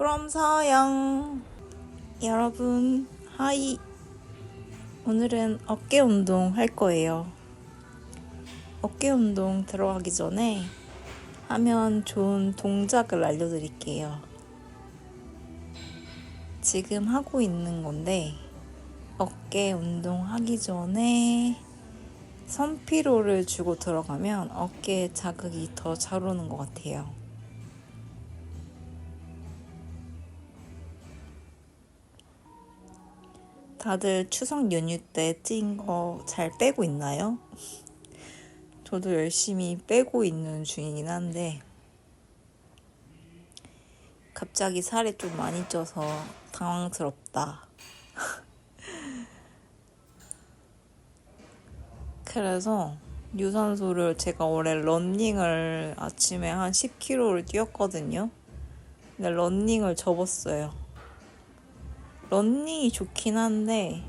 from 서영. 여러분 하이. 오늘은 어깨 운동 할 거예요. 어깨 운동 들어가기 전에 하면 좋은 동작을 알려드릴게요. 지금 하고 있는 건데 어깨 운동 하기 전에 선피로를 주고 들어가면 어깨에 자극이 더 잘 오는 것 같아요. 다들 추석 연휴 때 찐 거 잘 빼고 있나요? 저도 열심히 빼고 있는 중이긴 한데 갑자기 살이 좀 많이 쪄서 당황스럽다. 그래서 유산소를 제가 올해 런닝을 아침에 한 10km를 뛰었거든요. 근데 런닝을 접었어요. 런닝이 좋긴 한데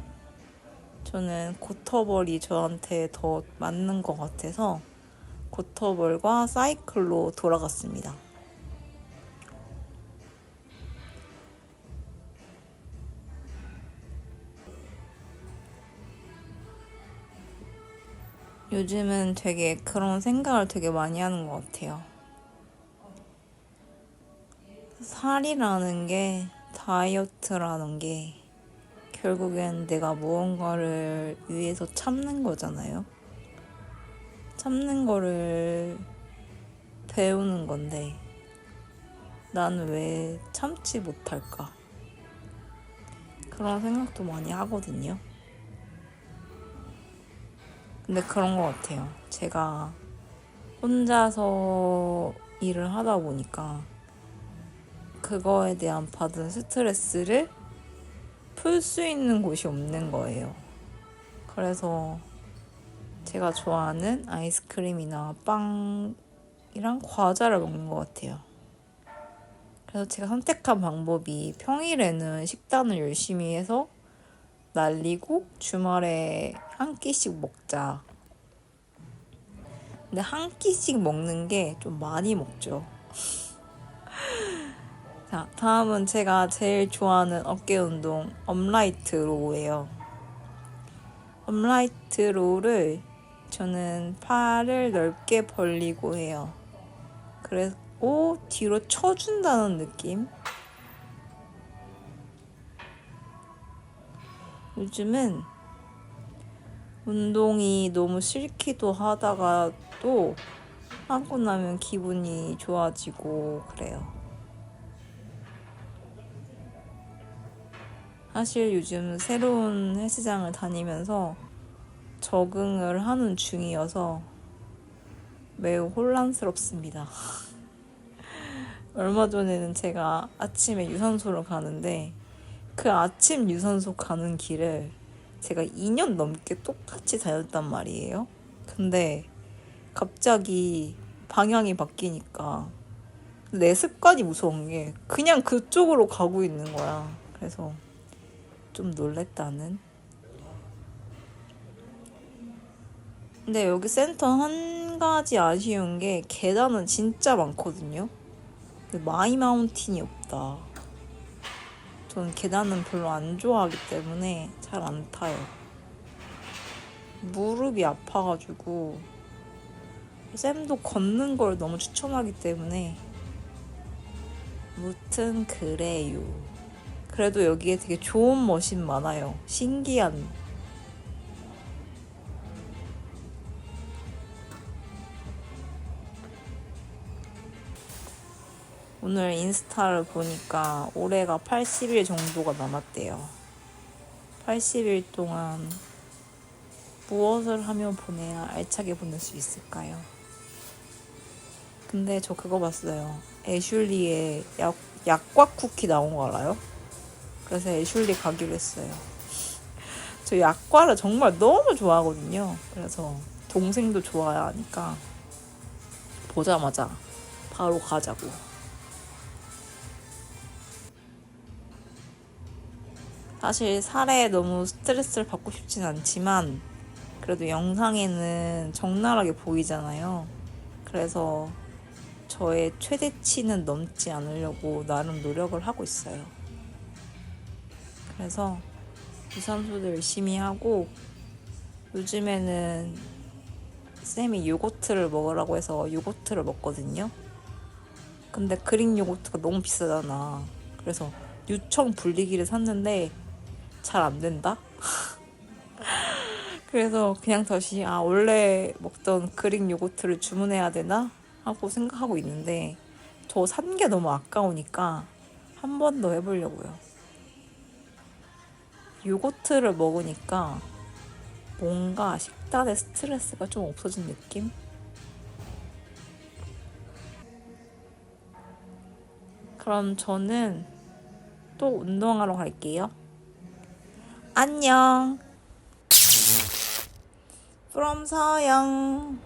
저는 고터벌이 저한테 더 맞는 것 같아서 고터벌과 사이클로 돌아갔습니다. 요즘은 되게 그런 생각을 되게 많이 하는 것 같아요. 살이라는 게 다이어트라는 게 결국엔 내가 무언가를 위해서 참는 거잖아요. 참는 거를 배우는 건데 나는 왜 참지 못할까? 그런 생각도 많이 하거든요. 근데 그런 것 같아요. 제가 혼자서 일을 하다 보니까 그거에 대한 받은 스트레스를 풀 수 있는 곳이 없는 거예요. 그래서 제가 좋아하는 아이스크림이나 빵이랑 과자를 먹는 것 같아요. 그래서 제가 선택한 방법이 평일에는 식단을 열심히 해서 날리고 주말에 한 끼씩 먹자. 근데 한 끼씩 먹는 게 좀 많이 먹죠. 자, 다음은 제가 제일 좋아하는 어깨 운동 업라이트 로우예요. 업라이트 로우를 저는 팔을 넓게 벌리고 해요. 그리고 뒤로 쳐준다는 느낌. 요즘은 운동이 너무 싫기도 하다가 또 하고 나면 기분이 좋아지고 그래요. 사실 요즘 새로운 헬스장을 다니면서 적응을 하는 중이어서 매우 혼란스럽습니다. 얼마 전에는 제가 아침에 유산소를 가는데 그 아침 유산소 가는 길을 제가 2년 넘게 똑같이 다녔단 말이에요. 근데 갑자기 방향이 바뀌니까 내 습관이 무서운 게 그냥 그쪽으로 가고 있는 거야. 그래서 좀 놀랬다는. 근데 여기 센터 한 가지 아쉬운 게 계단은 진짜 많거든요. 근데 마이 마운틴이 없다. 저는 계단은 별로 안 좋아하기 때문에 잘 안 타요. 무릎이 아파가지고 쌤도 걷는 걸 너무 추천하기 때문에 무튼 그래요. 그래도 여기에 되게 좋은 머신 많아요. 신기한. 오늘 인스타를 보니까 올해가 80일 정도가 남았대요. 80일 동안 무엇을 하며 보내야 알차게 보낼 수 있을까요? 근데 저 그거 봤어요. 애슐리의 약, 약과 쿠키 나온 거 알아요? 그래서 애슐리 가기로 했어요. 저 약과를 정말 너무 좋아하거든요. 그래서 동생도 좋아하니까 보자마자 바로 가자고. 사실 살에 너무 스트레스를 받고 싶진 않지만 그래도 영상에는 적나라하게 보이잖아요. 그래서 저의 최대치는 넘지 않으려고 나름 노력을 하고 있어요. 그래서 유산소도 열심히 하고 요즘에는 쌤이 요거트를 먹으라고 해서 요거트를 먹거든요. 근데 그릭 요거트가 너무 비싸잖아. 그래서 유청 분리기를 샀는데 잘 안 된다. 그래서 그냥 다시 아 원래 먹던 그릭 요거트를 주문해야 되나 하고 생각하고 있는데 저 산 게 너무 아까우니까 한 번 더 해보려고요. 요거트를 먹으니까 뭔가 식단에 스트레스가 좀 없어진 느낌? 그럼 저는 또 운동하러 갈게요. 안녕. from 서영.